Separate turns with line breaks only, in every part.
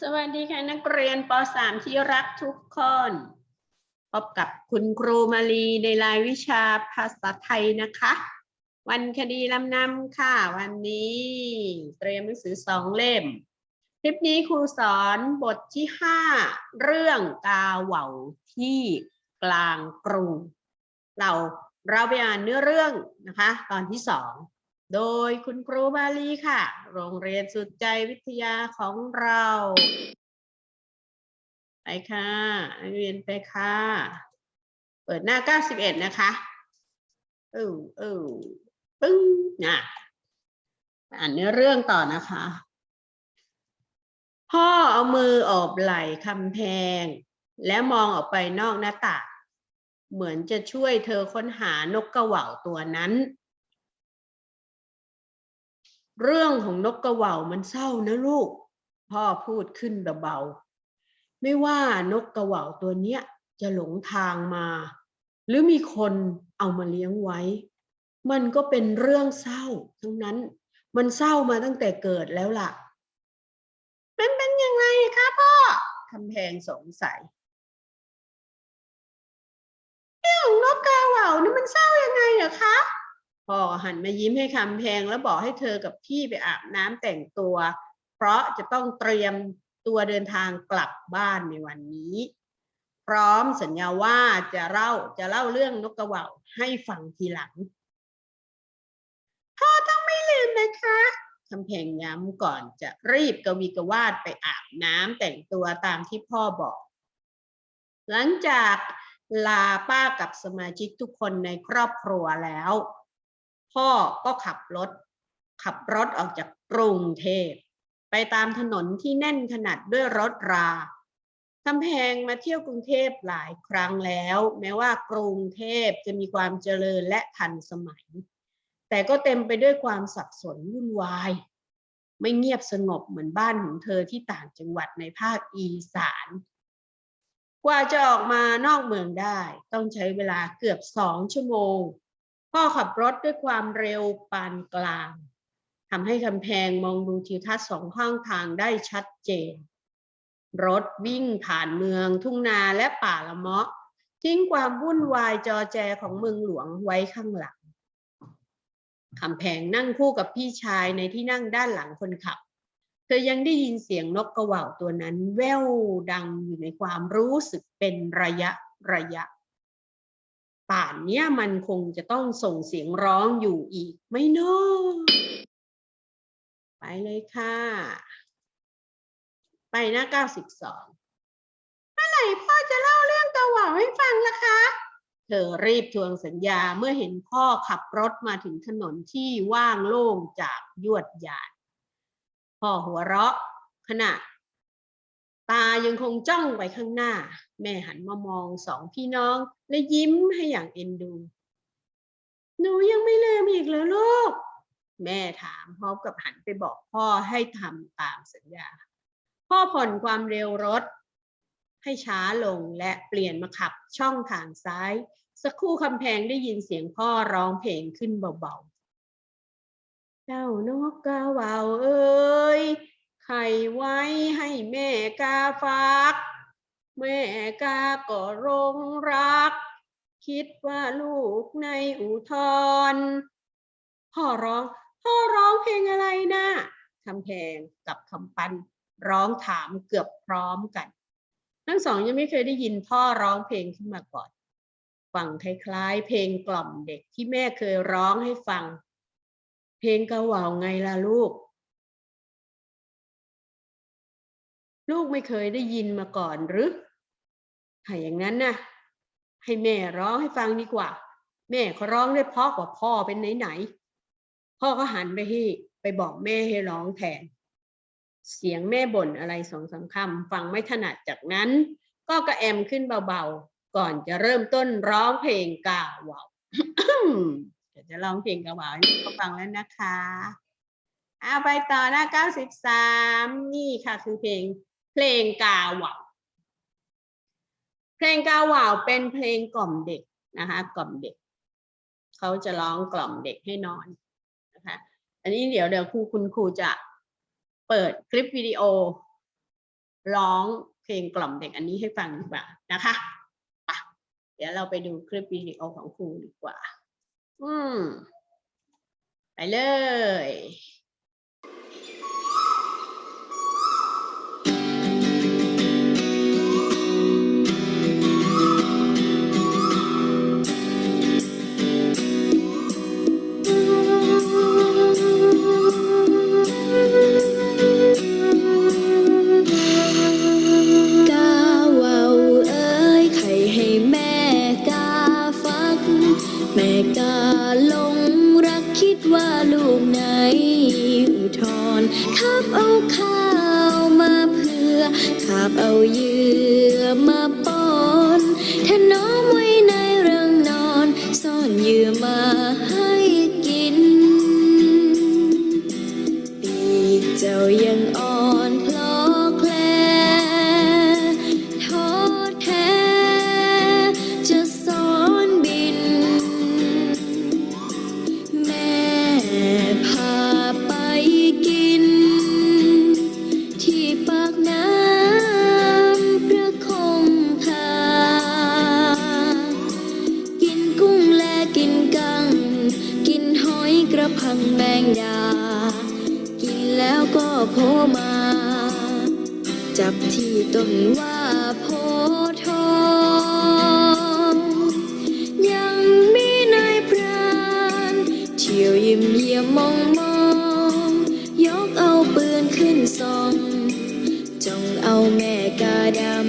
สวัสดีค่ะนักเรียนป .3 ที่รักทุกคน พบกับคุณครูมาลีในรายวิชาภาษาไทยนะคะ วันคดีลำนำค่ะ วันนี้เตรียมหนังสือสองเล่ม คลิปนี้ครูสอนบทที่ 5 เรื่องกาเหว่าที่กลางกรุง เราเราไปอ่านเนื้อเรื่องนะคะ ตอนที่สอง โดยคุณครูบาลีค่ะ โรงเรียนสุดใจวิทยาของเรา ไปค่ะเรียนไปค่ะ เปิดหน้า 91 นะคะ เออเออปึ้งนะอ่านเนื้อเรื่องต่อนะคะ พ่อเอามืออบไหล่คำแพง และมองออกไปนอกหน้าต่างเหมือนจะช่วยเธอค้นหานกกระเหว่าตัวนั้น เรื่องของนกกระเหว่ามันเศร้านะลูก พ่อพูดขึ้นเบาๆไม่ว่านกกระเหว่าตัวเนี้ยจะหลงทางมา หรือมีคนเอามาเลี้ยงไว้ มันก็เป็นเรื่องเศร้า ทั้งนั้นมันเศร้ามาตั้งแต่เกิดแล้วล่ะมันเป็นยังไงคะพ่อคำแพงสงสัยเรื่องนกกระเหว่านี่มันเศร้ายังไงเหรอคะ พ่อหันมายิ้มให้คำแพงแล้วบอกให้เธอกับพี่ไปอาบน้ำแต่งตัว เพราะจะต้องเตรียมตัวเดินทางกลับบ้านในวันนี้ พร้อมสัญญาว่าจะเล่าจะเล่าเรื่องนกกระว่าให้ฟังทีหลังพ่อต้องไม่ลืมนะคะคำแพงย้ำก่อนจะรีบกวีกวาดไปอาบน้ำแต่งตัวตามที่พ่อบอก หลังจากลาป้ากับสมาชิกทุกคนในครอบครัวแล้ว พ่อก็ขับรถ ขับรถออกจากกรุงเทพ ไปตามถนนที่แน่นขนาดด้วยรถราคำแพงมาเที่ยวกรุงเทพหลายครั้งแล้ว แม้ว่ากรุงเทพจะมีความเจริญและทันสมัย แต่ก็เต็มไปด้วยความสับสนวุ่นวาย ไม่เงียบสงบเหมือนบ้านของเธอที่ต่างจังหวัดในภาคอีสาน กว่าจะออกมานอกเมืองได้ ต้องใช้เวลาเกือบสองชั่วโมง พ่อขับรถด้วยความเร็วปานกลางทำให้กำแพงมองดูทิวทัศน์สองข้างทางได้ชัดเจน รถวิ่งผ่านเมืองทุ่งนาและป่าละเมาะ ทิ้งความวุ่นวายจอแจของเมืองหลวงไว้ข้างหลังคำแพงนั่งคู่กับพี่ชายในที่นั่งด้านหลังคนขับ เธอยังได้ยินเสียงนกกระว่าตัวนั้น แว่วดังอยู่ในความรู้สึกเป็นระยะระยะ ป่านเนี้ยมันคงจะต้องส่งเสียงร้องอยู่อีก ไม่นอไปเลยค่ะ ไปหน้าเก้าสิบสองเมื่อไหร่พ่อจะเล่าเรื่องกระหว่าให้ฟังล่ะคะ เธอรีบทวงสัญญาเมื่อเห็นพ่อขับรถมาถึงถนนที่ว่างโล่งจากยวดยานพ่อหัวเราะขณะ ตายังคงจ้องไปข้างหน้า แม่หันมามองสองพี่น้อง และยิ้มให้อย่างเอ็นดู หนูยังไม่ลืมอีกเหรอลูก แม่ถามพร้อมกับหันไปบอกพ่อให้ทำตามสัญญา พ่อผ่อนความเร็วรถ ให้ช้าลงและเปลี่ยนมาขับช่องทางซ้าย สักครู่คำแพงได้ยินเสียงพ่อร้องเพลงขึ้นเบาๆ เจ้านกกาเหว่าเอ้ย ไข่ไว้ให้แม่กาฟัก แม่กาก็รงรัก คิดว่าลูกในอุทธรพ่อร้อง พ่อร้องเพลงอะไรนะคำแพงกับคำปันร้องถามเกือบพร้อมกัน ทั้งสองยังไม่เคยได้ยินพ่อร้องเพลงขึ้นมาก่อน ฟังคล้ายๆ เพลงกล่อมเด็กที่แม่เคยร้องให้ฟัง เพลงกะว่าไงล่ะลูก ลูกไม่เคยได้ยินมาก่อนหรือถ้าอย่างนั้นนะให้แม่ร้องให้ฟังดีกว่า แม่เขาร้องได้เพราะกว่าพ่อเป็นไหนๆพ่อก็หันไปให้ไปบอกแม่ให้ร้องแทน เสียงแม่บ่นอะไรสองสามคำฟังไม่ถนัดจากนั้น ก็กระแอมขึ้นเบาๆ ก่อนจะเริ่มต้นร้องเพลงกาหว่าเดี๋ยวจะร้องเพลงกาเหว่าให้ฟังแล้วนะคะเอาไปต่อหน้าเก้าสิบสามนี่ค่ะคือเพลง เพลงกาหว่าเพลงกาหว่าเป็นเพลงกล่อมเด็กนะคะกล่อมเด็ก เขาจะร้องกล่อมเด็กให้นอนนะคะอันนี้เดี๋ยวเดี๋ยวครูคุณครูจะเปิดคลิปวิดีโอ ร้องเพลงกล่อมเด็กอันนี้ให้ฟังดีกว่านะคะอะเดี๋ยวเราไปดูคลิปวิดีโอของครูดีกว่า อืมไปเลย
บเอาเยื่อมา แ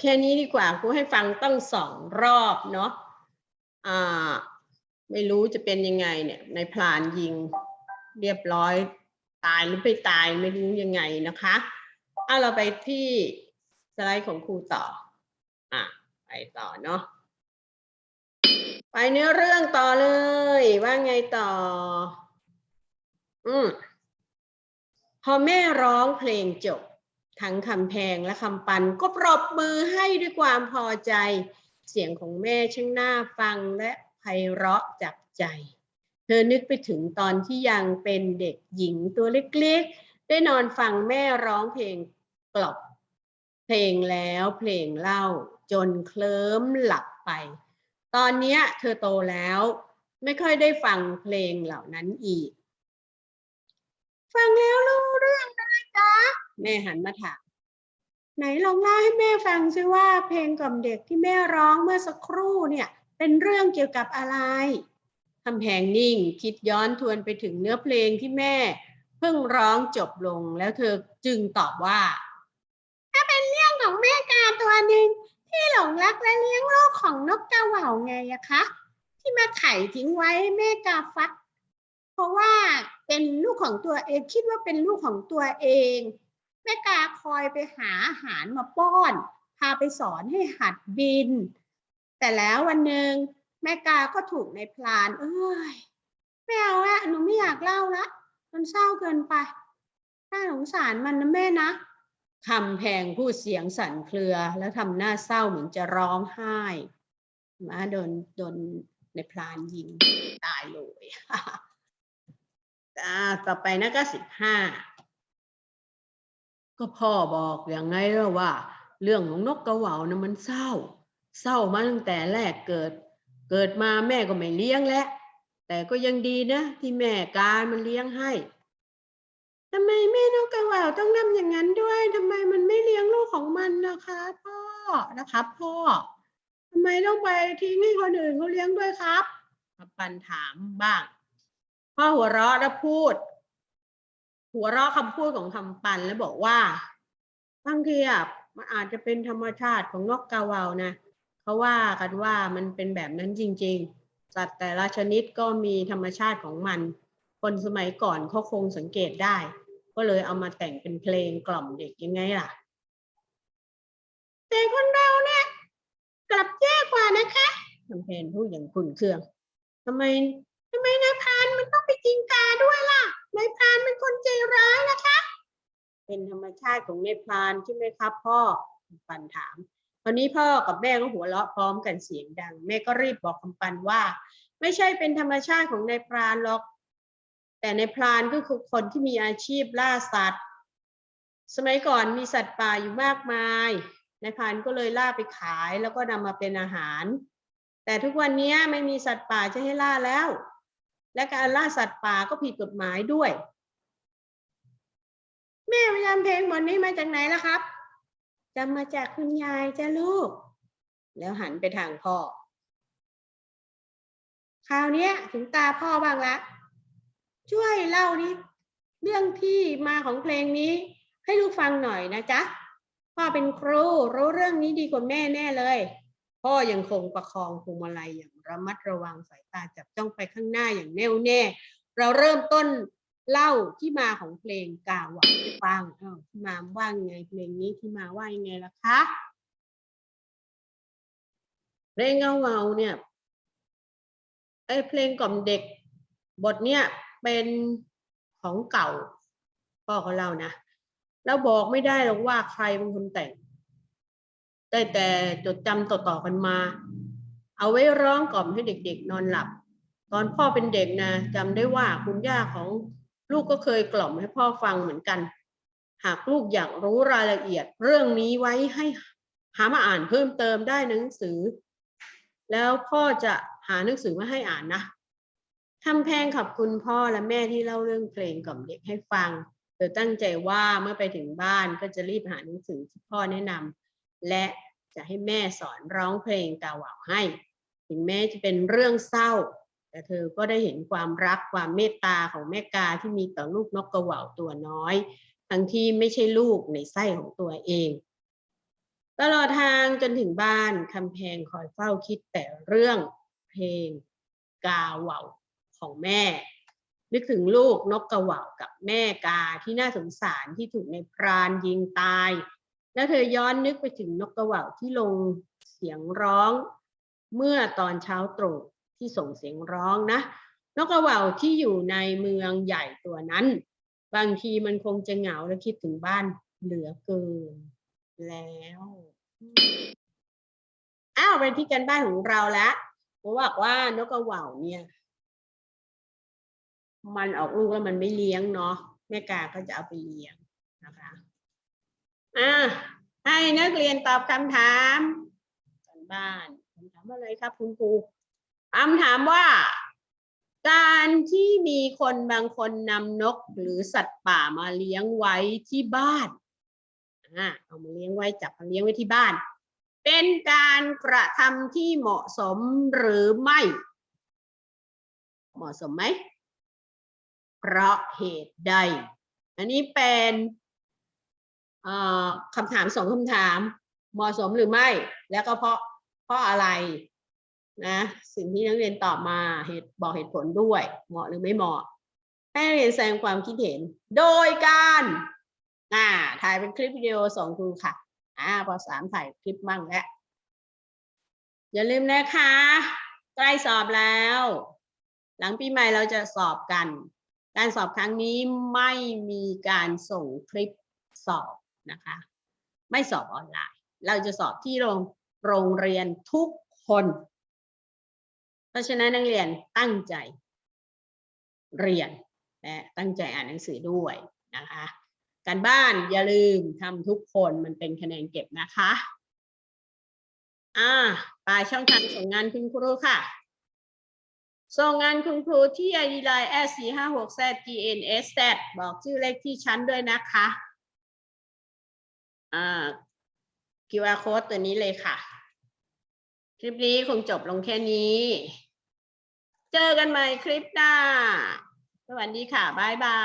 แค่นี้ดีกว่าครูให้
ฟังต้องสองรอบเนาะอ่าไม่รู้จะเป็นยังไงเนี่ยในพลานยิงเรียบร้อย ตายหรือไม่ตายไม่รู้ยังไงนะคะเอะเราไปที่สไลด์ของครูต่ออะไปต่อเนาะไปเนื้อเรื่องต่อเลย ว่าไงต่อ อืมพอแม่ร้องเพลงจบ ทั้งคำแพงและคำปันก็ปรบมือให้ด้วยความพอใจ เสียงของแม่ช่างน่าฟังและไพเราะจับใจ เธอนึกไปถึงตอนที่ยังเป็นเด็กหญิงตัวเล็กๆ ได้นอนฟังแม่ร้องเพลงกลอบเพลงแล้วเพลงเล่าจนเคลิ้มหลับไป ตอนนี้เธอโตแล้วไม่ค่อยได้ฟังเพลงเหล่านั้นอีก ฟังแล้วรู้เรื่องนะจ๊ะ แม่หันมาถาม ไหนลองเล่าให้แม่ฟังซิว่าเพลงกล่อมเด็กที่แม่ร้องเมื่อสักครู่เนี่ย เป็นเรื่องเกี่ยวกับอะไรคำแพงนิ่งคิดย้อนทวนไปถึงเนื้อเพลงที่แม่ เพิ่งร้องจบลงแล้วเธอจึงตอบว่า ถ้าเป็นเรื่องของแม่กาตัวหนึ่งที่หลงรักและเลี้ยงลูกของนกกาเหว่าไงอะคะ ที่มาไข่ทิ้งไว้แม่กาฟัก เพราะว่าเป็นลูกของตัวเองคิดว่าเป็นลูกของตัวเอง ม่กาคอยไปหาอาหารมาป้อน พาไปสอนให้หัดบิน แต่แล้ววันหนึ่งแม่กาก็ถูกในพลาน เอ้ยไม่เอาละหนูไม่อยากเล่าละมันเศร้าเกินไปน่าสงสารมันนะแม่นะคำแพงพูดเสียงสั่นเครือ แล้วทำหน้าเศร้าเหมือนจะร้องไห้มาโดนโดนในพลานยิงตายเลยอ่าต่อไปนะก็สิบห้า ก็พ่อบอกอย่างไงแล้วว่า เรื่องของนกกระเหว่านะมันเศร้า เศร้ามาตั้งแต่แรกเกิด เกิดมาแม่ก็ไม่เลี้ยงแล้วแต่ก็ยังดีนะ ที่แม่การมันเลี้ยงให้ทำไมแม่นกกระเหว่าต้องทำอย่างนั้นด้วยทำไมมันไม่เลี้ยงลูกของมันนะคะพ่อนะครับพ่อทำไมต้องไปทิ้งให้คนอื่นเขาเลี้ยงด้วยครับปันถามบ้างพ่อหัวเราะแล้วพูด หัวเราะคำพูดของคำปันแล้วบอกว่าบางทีอะมันอาจจะเป็นธรรมชาติของนกกาเหว่านะเขาว่ากันว่ามันเป็นแบบนั้นจริง ๆ สัตว์แต่ละชนิดก็มีธรรมชาติของมัน คนสมัยก่อนเขาคงสังเกตได้ ก็เลยเอามาแต่งเป็นเพลงกล่อมเด็กยังไงล่ะ แต่คนเราเนี่ยกลับแย่กว่านะคะคำเพนพูดอย่างขุนเคืองทำไมทำไมนายพานมันต้องไปจริงกาด้วยล่ะ นายพรานเป็นคนใจร้ายนะคะ เป็นธรรมชาติของนายพรานใช่ไหมครับ พ่อปันถามคราวนี้พ่อกับแม่ก็หัวเราะพร้อมกันเสียงดัง แม่ก็รีบบอกคำปันว่า ไม่ใช่เป็นธรรมชาติของนายพรานหรอก แต่ในายพรานก็คือคนที่มีอาชีพล่าสัตว์ สมัยก่อนมีสัตว์ป่าอยู่มากมายนายพรานก็เลยล่าไปขายแล้วก็นำมาเป็นอาหาร แต่ทุกวันนี้ไม่มีสัตว์ป่าจะให้ล่าแล้ว และการล่าสัตว์ป่าก็ผิดกฎหมายด้วย แม่พยายามเพลงบทนี้มาจากไหนล่ะครับจำมาจากคุณยายจ้ะลูก แล้วหันไปทางพ่อ คราวนี้ถึงตาพ่อบ้างละ ช่วยเล่าดิเรื่องที่มาของเพลงนี้ให้ลูกฟังหน่อยนะจ๊ะพ่อเป็นครูรู้เรื่องนี้ดีกว่าแม่แน่เลย พ่อยังคงประคองพวงมาลัยอย่างระมัดระวังสายตาจับจ้องไปข้างหน้าอย่างแน่วแน่ เราเริ่มต้นเล่าที่มาของเพลงกาหวังฟังอ้าวที่มาว่าไงเพลงนี้ที่มาว่ายังไงล่ะคะเพลงเงาเงาเนี่ยไอเพลงกล่อมเด็ก บทเนี้ยเป็นของเก่าพ่อเขาเล่านะเราบอกไม่ได้หรอกว่าใครเป็นคนแต่ง ได้แต่จดจำต่อๆกันมา เอาไว้ร้องกล่อมให้เด็กๆ นอนหลับ ตอนพ่อเป็นเด็กนะจำได้ว่าคุณย่าของลูกก็เคยกล่อมให้พ่อฟังเหมือนกัน หากลูกอยากรู้รายละเอียด เรื่องนี้ไว้ให้หามาอ่านเพิ่มเติมได้นหนังสือ แล้วพ่อจะหาหนังสือมาให้อ่านนะทำแพงขอบคุณพ่อและแม่ที่เล่าเรื่องเพลงกล่อมเด็กให้ฟังเธอตั้งใจว่าเมื่อไปถึงบ้านก็จะรีบหาหนังสือที่พ่อแนะนำ และจะให้แม่สอนร้องเพลงกาหวาวให้ ถึงแม้จะเป็นเรื่องเศร้า แต่เธอก็ได้เห็นความรักความเมตตาของแม่กาที่มีต่อลูกนกกระหว่าตัวน้อย ทั้งที่ไม่ใช่ลูกในไส้ของตัวเอง ตลอดทางจนถึงบ้านคำแพงคอยเฝ้าคิดแต่เรื่องเพลงกาเหว่าของแม่ นึกถึงลูกนกกระหว่ากับแม่กาที่น่าสงสารที่ถูกในพรานยิงตาย แล้วเธอย้อนนึกไปถึงนกกระว่าที่ลงเสียงร้อง เมื่อตอนเช้าตรู่ที่ส่งเสียงร้องนะ นกกระว่าที่อยู่ในเมืองใหญ่ตัวนั้น บางทีมันคงจะเหงาและคิดถึงบ้านเหลือเกินแล้วอ้าวไปที่กันบ้านของเราแล้วผมบอกว่านกกระว่าเนี่ย มันออกลูกแล้วมันไม่เลี้ยงเนาะแม่กาก็จะเอาไปเลี้ยงนะคะ อ่าให้นักเรียนตอบคำถามกันบ้านคำถามอะไรครับคุณครูคำถามว่า การที่มีคนบางคนนำนกหรือสัตว์ป่ามาเลี้ยงไว้ที่บ้านอ่าเอามาเลี้ยงไว้จับมาเลี้ยงไว้ที่บ้าน เป็นการกระทำที่เหมาะสมหรือไม่ เหมาะสมไหมเพราะเหตุใด อันนี้เป็น คำถามสองคำถาม เหมาะสมหรือไม่ แล้วก็เพราะเพราะอะไรนะ สิ่งที่นักเรียนตอบมาเหตุบอกเหตุผลด้วย เหมาะหรือไม่เหมาะ ให้นักเรียนแสดงความคิดเห็น โดยการอ่าถ่ายเป็นคลิปวิดีโอส่งครูค่ะอ่าพอสามถ่ายคลิปมั่งแล้วอย่าลืมนะคะ ใกล้สอบแล้ว หลังปีใหม่เราจะสอบกัน การสอบครั้งนี้ไม่มีการส่งคลิปสอบ นะคะ ไม่สอบออนไลน์ เราจะสอบที่โรงโรงเรียนทุกคน เพราะฉะนั้นนักเรียนตั้งใจเรียนและตั้งใจอ่านหนังสือด้วยนะคะการบ้านอย่าลืมทำทุกคนมันเป็นคะแนนเก็บนะคะ อ่าปลายช่องทางส่งงานคุณครูค่ะ ส่งงานคุณครูที่ ID Line S 4 5 6 Z G N S Z บอกชื่อเลขที่ชั้นด้วยนะคะ QR code ตัวนี้เลยค่ะ คลิปนี้คงจบลงแค่นี้ เจอกันใหม่คลิปหน้า สวัสดีค่ะ บ๊ายบาย